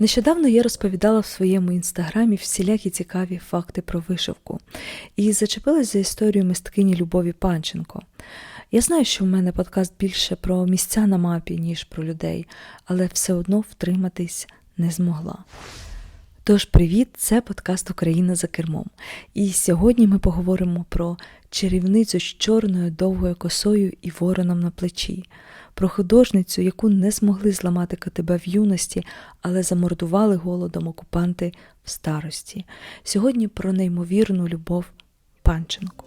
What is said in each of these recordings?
Нещодавно я розповідала в своєму інстаграмі всілякі цікаві факти про вишивку і зачепилась за історію мисткині Любові Панченко. Я знаю, що в мене подкаст більше про місця на мапі, ніж про людей, але все одно втриматись не змогла. Тож, привіт, це подкаст Україна за кермом. І сьогодні ми поговоримо про чарівницю з чорною довгою косою і вороном на плечі, про художницю, яку не змогли зламати КТБ в юності, але замордували голодом окупанти в старості. Сьогодні про неймовірну любов Панченко.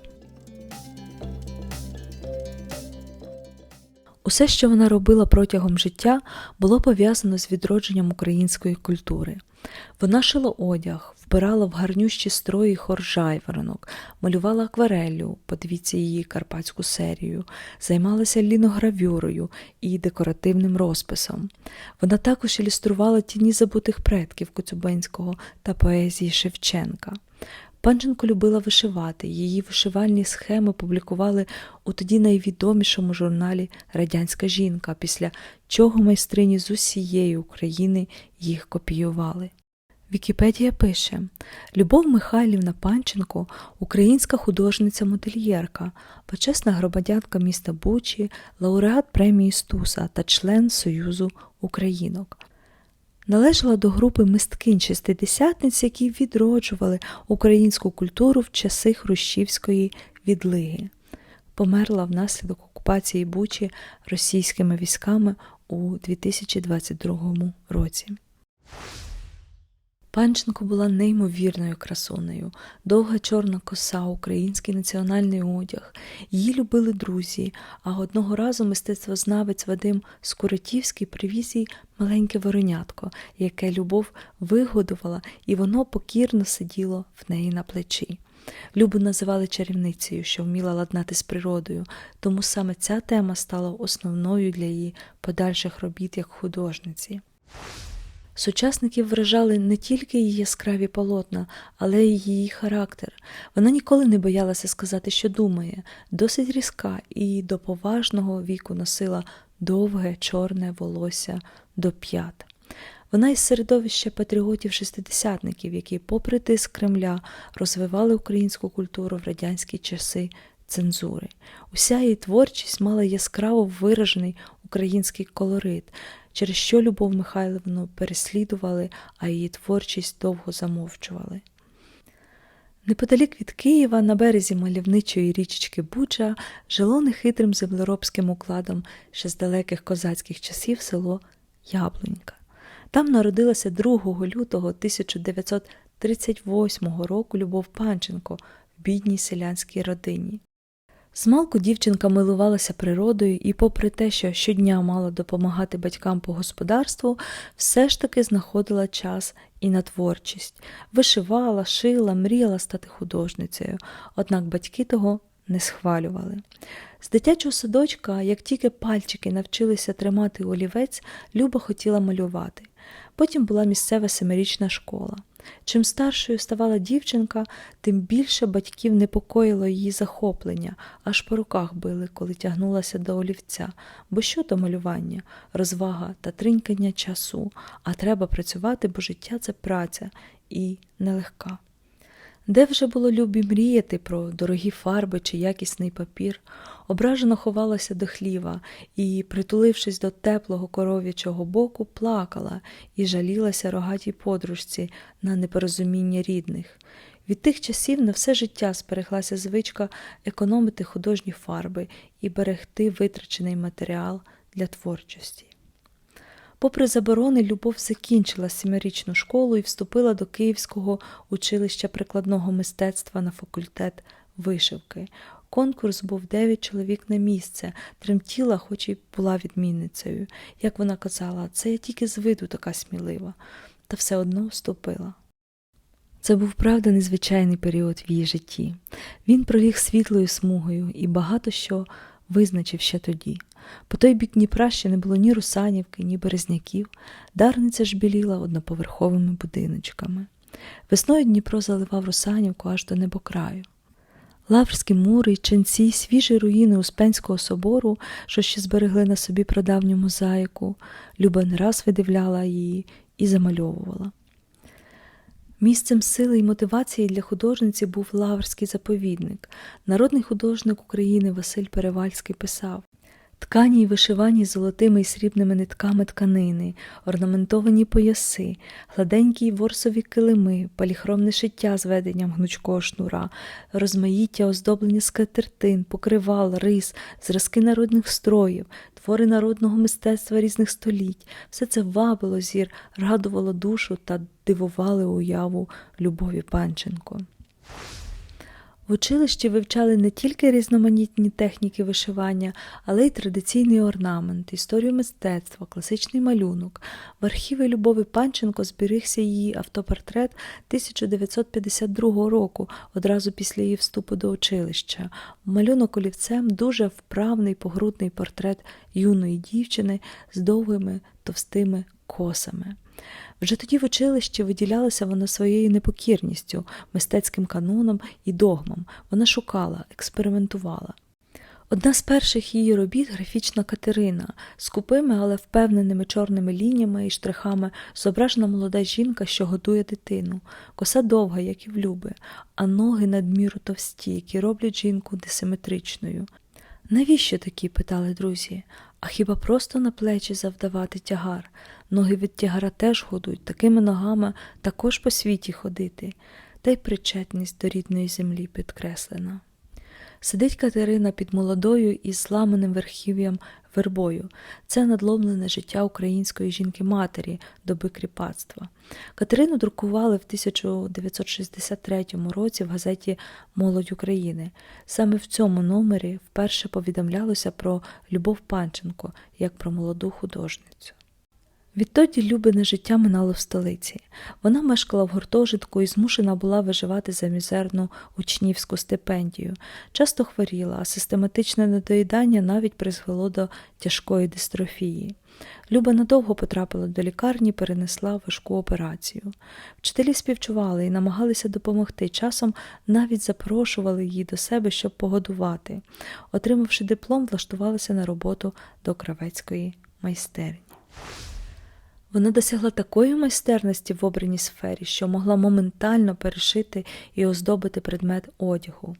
Усе, що вона робила протягом життя, було пов'язано з відродженням української культури. Вона шила одяг, вбирала в гарнющі строї хоржайворонок, малювала аквареллю, подивіться її карпатську серію, займалася ліногравюрою і декоративним розписом. Вона також ілюструвала тіні забутих предків Коцюбинського та поезії Шевченка. Панченко любила вишивати, її вишивальні схеми публікували у тоді найвідомішому журналі Радянська жінка, після чого майстрині з усієї України їх копіювали. Вікіпедія пише Любов Михайлівна Панченко українська художниця-модельєрка, почесна громадянка міста Бучі, лауреат премії Стуса та член Союзу Українок. Належала до групи мисткинь-шестидесятниць, які відроджували українську культуру в часи Хрущівської відлиги. Померла внаслідок окупації Бучі російськими військами у 2022 році. Панченко була неймовірною красунею, довга чорна коса, український національний одяг. Її любили друзі, а одного разу мистецтвознавець Вадим Скуротівський привіз їй маленьке воронятко, яке любов вигодувала, і воно покірно сиділо в неї на плечі. Любу називали чарівницею, що вміла ладнати з природою, тому саме ця тема стала основною для її подальших робіт як художниці. Сучасників вражали не тільки її яскраві полотна, але й її характер. Вона ніколи не боялася сказати, що думає, досить різка і до поважного віку носила довге чорне волосся до п'ят. Вона із середовища патріотів-шестидесятників, які, попри тиск Кремля, розвивали українську культуру в радянські часи цензури. Уся її творчість мала яскраво виражений український колорит, через що Любов Михайловну переслідували, а її творчість довго замовчували. Неподалік від Києва, на березі мальовничої річечки Буча, жило нехитрим землеробським укладом ще з далеких козацьких часів село Яблунька. Там народилася 2 лютого 1938 року Любов Панченко в бідній селянській родині. Змалку дівчинка милувалася природою і, попри те, що щодня мала допомагати батькам по господарству, все ж таки знаходила час і на творчість, вишивала, шила, мріяла стати художницею, однак батьки того не схвалювали. З дитячого садочка, як тільки пальчики навчилися тримати олівець, Люба хотіла малювати. Потім була місцева семирічна школа. Чим старшою ставала дівчинка, тим більше батьків непокоїло її захоплення, аж по руках били, коли тягнулася до олівця, бо що то малювання, розвага та тринькання часу, а треба працювати, бо життя це праця і нелегка. Де вже було любі мріяти про дорогі фарби чи якісний папір, ображено ховалася до хліва і, притулившись до теплого коров'ячого боку, плакала і жалілася рогатій подружці на непорозуміння рідних. Від тих часів на все життя збереглася звичка економити художні фарби і берегти витрачений матеріал для творчості. Попри заборони, Любов закінчила семирічну школу і вступила до Київського училища прикладного мистецтва на факультет вишивки. Конкурс був дев'ять чоловік на місце, тремтіла, хоч і була відмінницею. Як вона казала, це я тільки з виду така смілива, та все одно вступила. Це був правда незвичайний період в її житті. Він проліг світлою смугою і багато що визначив ще тоді. По той бік Дніпра ще не було ні русанівки, ні березняків, дарниця ж біліла одноповерховими будиночками. Весною Дніпро заливав русанівку аж до небокраю. Лаврські мури, ченці, свіжі руїни Успенського собору, що ще зберегли на собі прадавню мозаїку, Люба не раз видивляла її і замальовувала. Місцем сили і мотивації для художниці був Лаврський заповідник. Народний художник України Василь Перевальський писав Ткані й вишивані золотими і срібними нитками тканини, орнаментовані пояси, гладенькі й ворсові килими, паліхромне шиття з веденням гнучкого шнура, розмаїття оздоблення скатертин, покривал, рис, зразки народних строїв, твори народного мистецтва різних століть. Все це вабило зір, радувало душу та дивували уяву Любові Панченко. В училищі вивчали не тільки різноманітні техніки вишивання, але й традиційний орнамент, історію мистецтва, класичний малюнок. В архіві Любові Панченко зберігся її автопортрет 1952 року, одразу після її вступу до училища. Малюнок олівцем дуже вправний погрудний портрет юної дівчини з довгими товстими косами. Вже тоді в училищі виділялася вона своєю непокірністю, мистецьким каноном і догмам. Вона шукала, експериментувала. Одна з перших її робіт графічна Катерина, з купими, але впевненими чорними лініями і штрихами зображена молода жінка, що годує дитину, коса довга, як і в Люби, а ноги надміру товсті, які роблять жінку несиметричною. Навіщо такі? питали друзі. А хіба просто на плечі завдавати тягар? Ноги від тягара теж годуть, такими ногами також по світі ходити, та й причетність до рідної землі підкреслена. Сидить Катерина під молодою і зламаним верхів'ям вербою. Це надломлене життя української жінки-матері доби кріпацтва. Катерину друкували в 1963 році в газеті Молодь України. Саме в цьому номері вперше повідомлялося про Любов Панченко як про молоду художницю. Відтоді Любине життя минало в столиці. Вона мешкала в гуртожитку і змушена була виживати за мізерну учнівську стипендію. Часто хворіла, а систематичне недоїдання навіть призвело до тяжкої дистрофії. Люба надовго потрапила до лікарні, перенесла важку операцію. Вчителі співчували і намагалися допомогти. Часом навіть запрошували її до себе, щоб погодувати. Отримавши диплом, влаштувалася на роботу до кравецької майстерні. Вона досягла такої майстерності в обраній сфері, що могла моментально перешити і оздобити предмет одягу.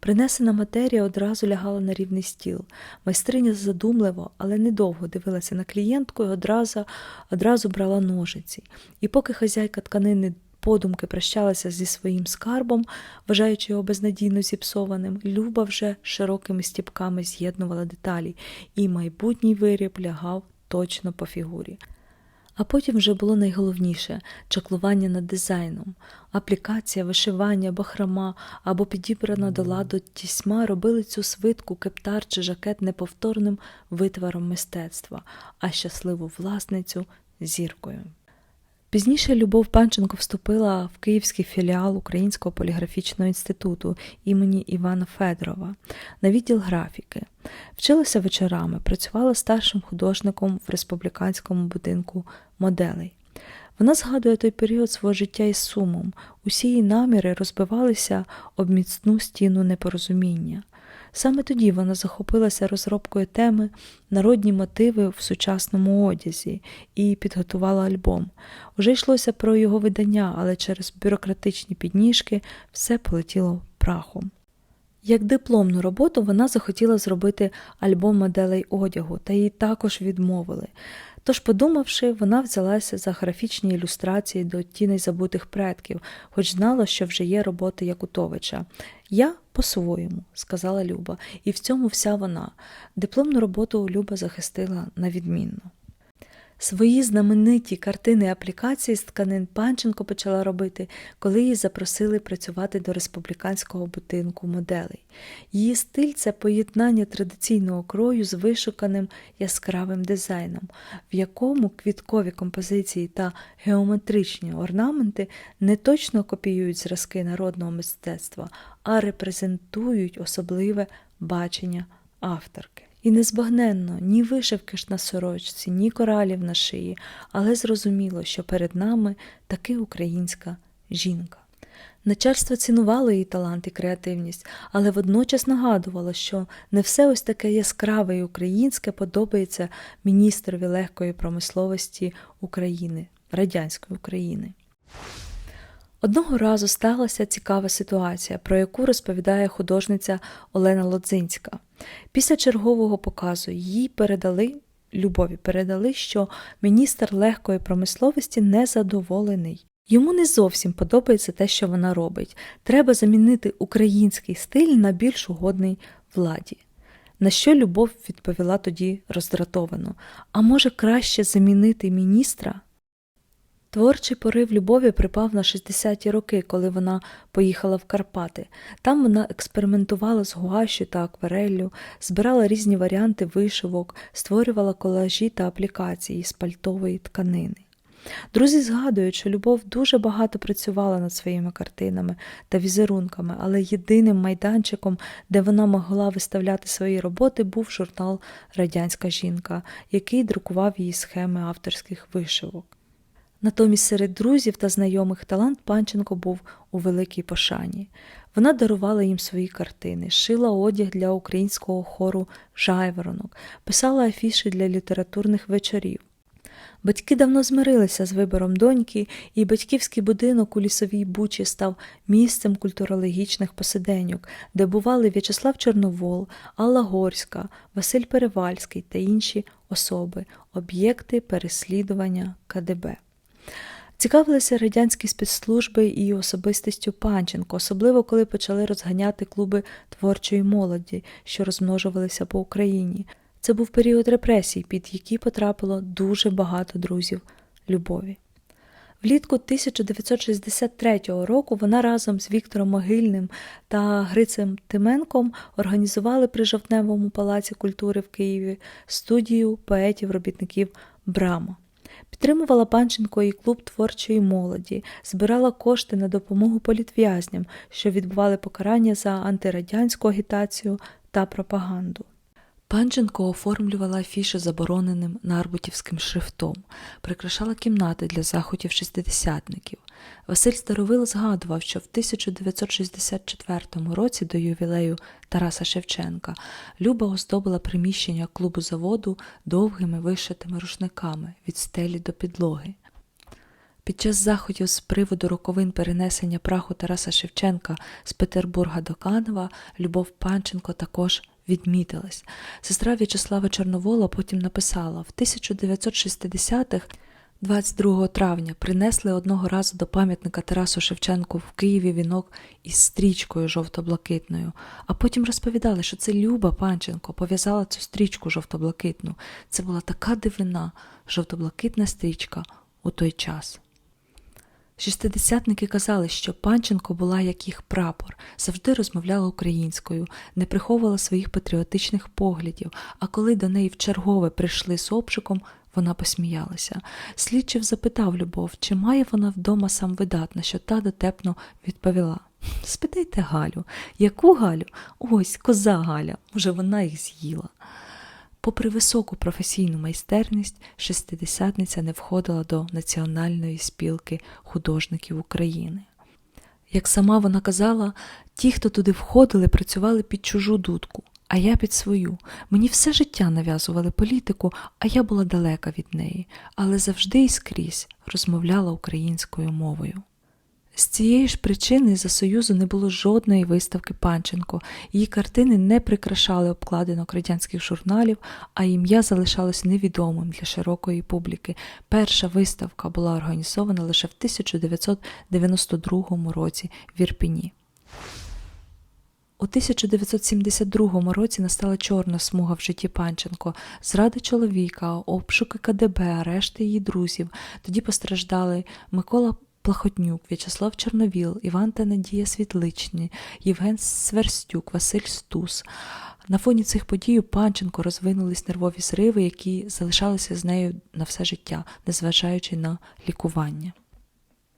Принесена матерія одразу лягала на рівний стіл. Майстриня задумливо, але недовго дивилася на клієнтку і одразу, одразу брала ножиці. І поки хазяйка тканини подумки прощалася зі своїм скарбом, вважаючи його безнадійно зіпсованим, Люба вже широкими стіпками з'єднувала деталі, і майбутній виріб лягав точно по фігурі. А потім вже було найголовніше чаклування над дизайном. Аплікація, вишивання, бахрама або підібрана до ладу тісьма робили цю свитку, кептар чи жакет неповторним витвором мистецтва, а щасливу власницю зіркою. Пізніше Любов Панченко вступила в київський філіал Українського поліграфічного інституту імені Івана Федорова на відділ графіки. Вчилася вечорами, працювала старшим художником в республіканському будинку моделей. Вона згадує той період свого життя із сумом. Усі її наміри розбивалися об міцну стіну непорозуміння. Саме тоді вона захопилася розробкою теми Народні мотиви в сучасному одязі і підготувала альбом. Уже йшлося про його видання, але через бюрократичні підніжки все полетіло прахом. Як дипломну роботу вона захотіла зробити альбом моделей одягу, та їй також відмовили. Тож, подумавши, вона взялася за графічні ілюстрації до тіней забутих предків, хоч знала, що вже є роботи Якутовича. Я по-своєму, сказала Люба, і в цьому вся вона. Дипломну роботу Люба захистила на відмінно. Свої знамениті картини аплікації з тканин Панченко почала робити, коли її запросили працювати до республіканського будинку моделей. Її стиль це поєднання традиційного крою з вишуканим яскравим дизайном, в якому квіткові композиції та геометричні орнаменти не точно копіюють зразки народного мистецтва, а репрезентують особливе бачення авторки. І незбагненно ні вишивки ж на сорочці, ні коралів на шиї, але зрозуміло, що перед нами таки українська жінка. Начальство цінувало її талант і креативність, але водночас нагадувало, що не все ось таке яскраве і українське подобається міністрові легкої промисловості України радянської України. Одного разу сталася цікава ситуація, про яку розповідає художниця Олена Лодзинська. Після чергового показу їй передали Любові передали, що міністр легкої промисловості незадоволений. Йому не зовсім подобається те, що вона робить. Треба замінити український стиль на більш угодний владі. На що Любов відповіла тоді роздратовано: А може краще замінити міністра? Творчий порив Любові припав на 60-ті роки, коли вона поїхала в Карпати. Там вона експериментувала з гуашю та аквареллю, збирала різні варіанти вишивок, створювала колажі та аплікації з пальтової тканини. Друзі згадують, що Любов дуже багато працювала над своїми картинами та візерунками, але єдиним майданчиком, де вона могла виставляти свої роботи, був журнал Радянська жінка, який друкував її схеми авторських вишивок. Натомість серед друзів та знайомих талант Панченко був у великій пошані. Вона дарувала їм свої картини, шила одяг для українського хору Жайворонок, писала афіші для літературних вечорів. Батьки давно змирилися з вибором доньки, і батьківський будинок у лісовій бучі став місцем культурологічних посиденьок, де бували В'ячеслав Чорновол, Алла Горська, Василь Перевальський та інші особи, об'єкти переслідування КДБ. Цікавилися радянські спецслужби і особистістю Панченко, особливо коли почали розганяти клуби творчої молоді, що розмножувалися по Україні. Це був період репресій, під які потрапило дуже багато друзів любові. Влітку 1963 року вона разом з Віктором Могильним та Грицем Тименком організували при Жовтневому палаці культури в Києві студію поетів-робітників Брама. Підтримувала Панченко і клуб творчої молоді, збирала кошти на допомогу політв'язням, що відбували покарання за антирадянську агітацію та пропаганду. Панченко оформлювала афіши забороненим нарбутівським шрифтом, прикрашала кімнати для заходів шістдесятників. Василь Старовил згадував, що в 1964 році до ювілею Тараса Шевченка Люба оздобила приміщення клубу заводу довгими вишитими рушниками від стелі до підлоги. Під час заходів з приводу роковин перенесення праху Тараса Шевченка з Петербурга до Канева Любов Панченко також відмітилась. Сестра В'ячеслава Чорновола потім написала в 1960-х 22 травня принесли одного разу до пам'ятника Тарасу Шевченку в Києві вінок із стрічкою жовто-блакитною, а потім розповідали, що це Люба Панченко пов'язала цю стрічку жовто-блакитну. Це була така дивина, жовто-блакитна стрічка у той час. Шістидесятники казали, що Панченко була як їх прапор, завжди розмовляла українською, не приховувала своїх патріотичних поглядів, а коли до неї вчергове прийшли з обшуком, вона посміялася. Слідчив запитав Любов, чи має вона вдома сам видатна, що та дотепно відповіла. Спитайте Галю, яку Галю? Ось коза Галя, може вона їх з'їла. Попри високу професійну майстерність, шестидесятниця не входила до Національної спілки художників України. Як сама вона казала, ті, хто туди входили, працювали під чужу дудку, а я під свою. Мені все життя нав'язували політику, а я була далека від неї, але завжди і скрізь розмовляла українською мовою. З цієї ж причини за Союзу не було жодної виставки Панченко, її картини не прикрашали обкладинок радянських журналів, а ім'я залишалось невідомим для широкої публіки. Перша виставка була організована лише в 1992 році в Ірпіні. У 1972 році настала чорна смуга в житті Панченко, зради чоловіка, обшуки КДБ, арешти її друзів. Тоді постраждали Микола Плахотнюк, В'ячеслав Чорновіл, Іван та Надія Світличні, Євген Сверстюк, Василь Стус. На фоні цих подій у Панченко розвинулись нервові зриви, які залишалися з нею на все життя, незважаючи на лікування.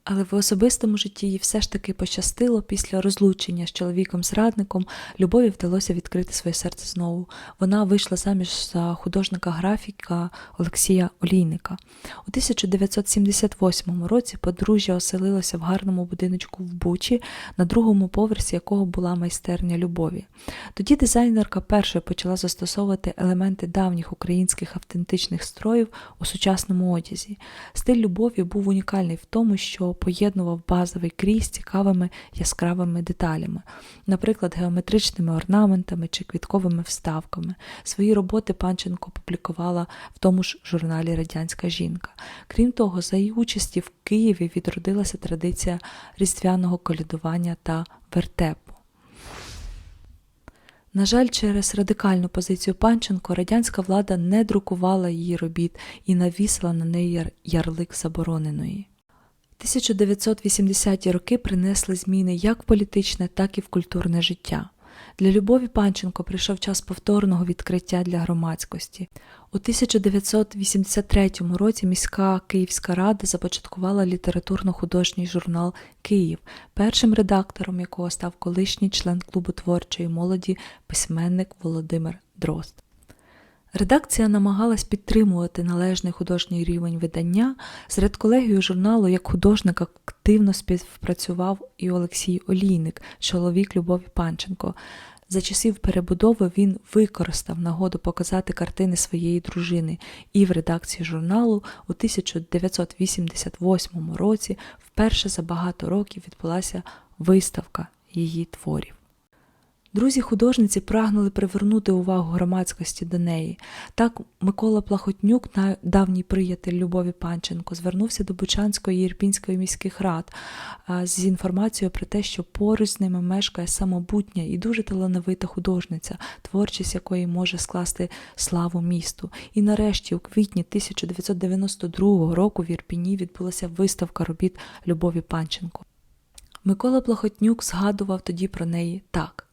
Але в особистому житті їй все ж таки пощастило після розлучення з чоловіком-зрадником. Любові вдалося відкрити своє серце знову. Вона вийшла заміж за художника-графіка Олексія Олійника. У 1978 році подружжя оселилося в гарному будиночку в Бучі, на другому поверсі якого була майстерня любові. Тоді дизайнерка першою почала застосовувати елементи давніх українських автентичних строїв у сучасному одязі. Стиль любові був унікальний в тому, що поєднував базовий крій цікавими яскравими деталями, наприклад, геометричними орнаментами чи квітковими вставками. Свої роботи Панченко публікувала в тому ж журналі Радянська жінка. Крім того, за її участі в Києві відродилася традиція різдвяного колядування та вертепу. На жаль, через радикальну позицію Панченко радянська влада не друкувала її робіт і навісила на неї ярлик забороненої. 1980-ті роки принесли зміни як в політичне, так і в культурне життя. Для Любові Панченко прийшов час повторного відкриття для громадськості. У 1983 році міська Київська рада започаткувала літературно-художній журнал Київ, першим редактором якого став колишній член клубу творчої молоді письменник Володимир Дрозд. Редакція намагалась підтримувати належний художній рівень видання. З редколегією журналу як художник активно співпрацював і Олексій Олійник, чоловік Любові Панченко. За часів перебудови він використав нагоду показати картини своєї дружини, і в редакції журналу у 1988 році вперше за багато років відбулася виставка її творів. Друзі художниці прагнули привернути увагу громадськості до неї. Так Микола Плахотнюк, давній приятель Любові Панченко, звернувся до Бучанської і Ірпінської міських рад з інформацією про те, що поруч з ними мешкає самобутня і дуже талановита художниця, творчість якої може скласти славу місту. І нарешті, у квітні 1992 року в Ірпіні відбулася виставка робіт Любові Панченко. Микола Плахотнюк згадував тоді про неї так.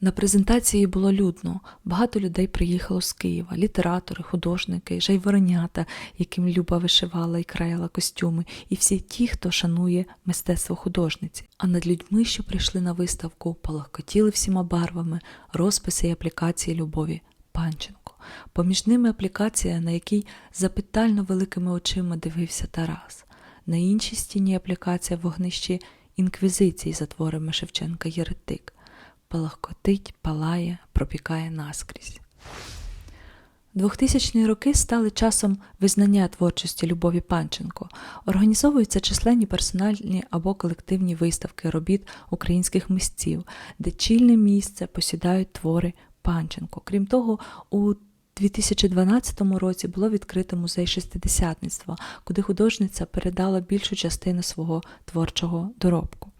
На презентації було людно, багато людей приїхало з Києва, літератори, художники, жайворонята, яким Люба вишивала і краяла костюми, і всі ті, хто шанує мистецтво художниці. А над людьми, що прийшли на виставку, палахкотіли всіма барвами розписи і аплікації Любові Панченко. Поміж ними аплікація, на якій запитально великими очима дивився Тарас. На іншій стіні аплікація вогнищі інквізиції за творами Шевченка Єретик палахкотить, палає, пропікає наскрізь. 2000-ні роки стали часом визнання творчості Любові Панченко. Організовуються численні персональні або колективні виставки робіт українських митців, де чільне місце посідають твори Панченко. Крім того, у 2012 році було відкрито музей шестидесятництва, куди художниця передала більшу частину свого творчого доробку.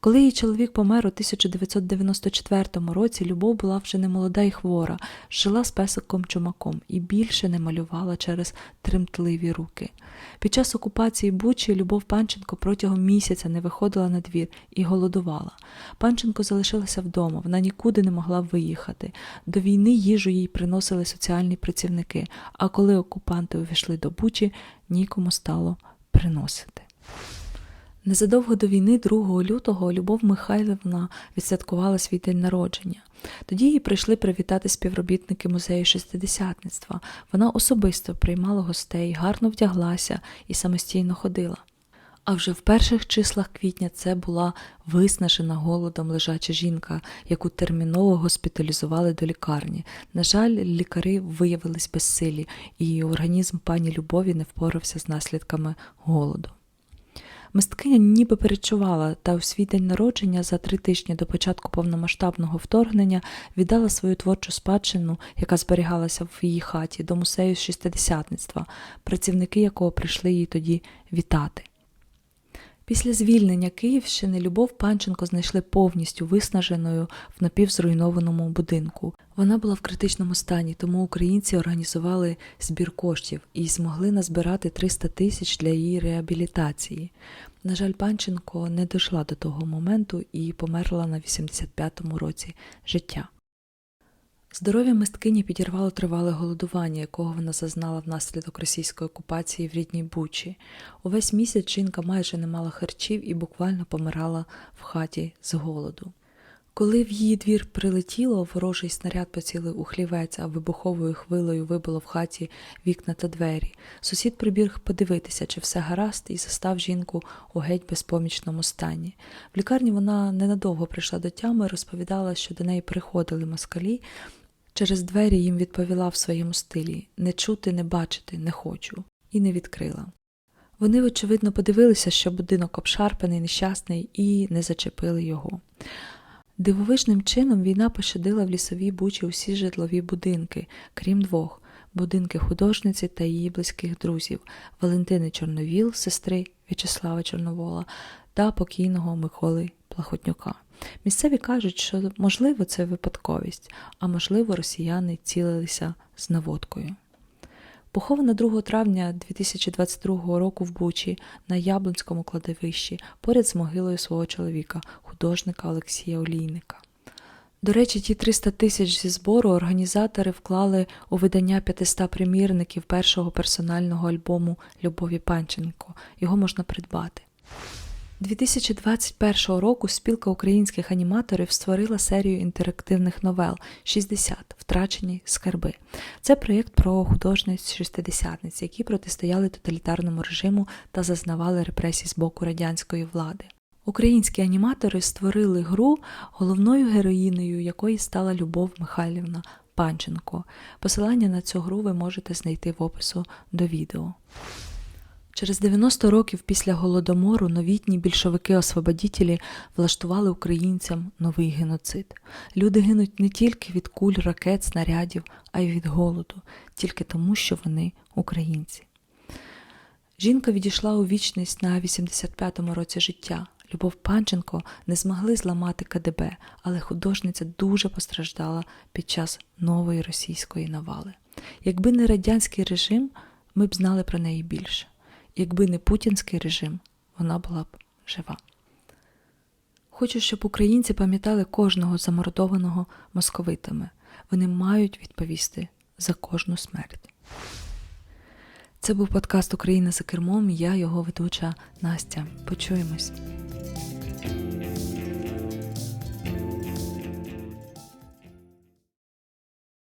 Коли її чоловік помер у 1994 році, Любов була вже не молода і хвора, жила з песиком чумаком і більше не малювала через тремтливі руки. Під час окупації Бучі Любов Панченко протягом місяця не виходила на двір і голодувала. Панченко залишилася вдома, вона нікуди не могла виїхати. До війни їжу їй приносили соціальні працівники, а коли окупанти увійшли до Бучі, нікому стало приносити. Незадовго до війни, 2 лютого, Любов Михайлівна відсвяткувала свій день народження. Тоді її прийшли привітати співробітники музею шестидесятництва. Вона особисто приймала гостей, гарно вдяглася і самостійно ходила. А вже в перших числах квітня це була виснажена голодом лежача жінка, яку терміново госпіталізували до лікарні. На жаль, лікари виявились безсилі, і організм пані Любові не впорався з наслідками голоду. Мисткиня ніби перечувала та у свій день народження за три тижні до початку повномасштабного вторгнення віддала свою творчу спадщину, яка зберігалася в її хаті, до музею шістидесятництва, працівники якого прийшли її тоді вітати. Після звільнення Київщини Любов Панченко знайшли повністю виснаженою в напівзруйнованому будинку. Вона була в критичному стані, тому українці організували збір коштів і змогли назбирати 300 тисяч для її реабілітації. На жаль, Панченко не дійшла до того моменту і померла на 85-му році життя. Здоров'я мисткині підірвало тривале голодування, якого вона зазнала внаслідок російської окупації в рідній Бучі. Увесь місяць жінка майже не мала харчів і буквально помирала в хаті з голоду. Коли в її двір прилетіло, ворожий снаряд поцілив у хлівець, а вибуховою хвилею вибило в хаті вікна та двері. Сусід прибіг подивитися, чи все гаразд, і застав жінку у геть безпомічному стані. В лікарні вона ненадовго прийшла до тями, розповідала, що до неї приходили москалі. Через двері їм відповіла в своєму стилі не чути, не бачити, не хочу, і не відкрила. Вони, очевидно, подивилися, що будинок обшарпаний, нещасний, і не зачепили його. Дивовижним чином війна пощадила в лісовій бучі усі житлові будинки, крім двох будинки художниці та її близьких друзів Валентини Чорновіл, сестри В'ячеслава Чорновола та покійного Миколи Плахотнюка. Місцеві кажуть, що можливо це випадковість, а можливо, росіяни цілилися з наводкою. Похована 2 травня 2022 року в Бучі на Яблунському кладовищі поряд з могилою свого чоловіка, художника Олексія Олійника. До речі, ті 300 тисяч зі збору організатори вклали у видання 500 примірників першого персонального альбому Любові Панченко. Його можна придбати. 2021 року спілка українських аніматорів створила серію інтерактивних новел 60 Втрачені скарби. Це проєкт про художниць шестидесятниць, які протистояли тоталітарному режиму та зазнавали репресій з боку радянської влади. Українські аніматори створили гру, головною героїнею якої стала Любов Михайлівна Панченко. Посилання на цю гру ви можете знайти в опису до відео. Через 90 років після голодомору новітні більшовики-освободітелі влаштували українцям новий геноцид. Люди гинуть не тільки від куль, ракет, снарядів, а й від голоду, тільки тому, що вони українці. Жінка відійшла у вічність на 85-му році життя. Любов Панченко не змогли зламати КДБ, але художниця дуже постраждала під час нової російської навали. Якби не радянський режим, ми б знали про неї більше. Якби не путінський режим, вона була б жива. Хочу, щоб українці пам'ятали кожного замордованого московитами. Вони мають відповісти за кожну смерть. Це був подкаст Україна за кермом. Я його ведуча Настя. Почуємось.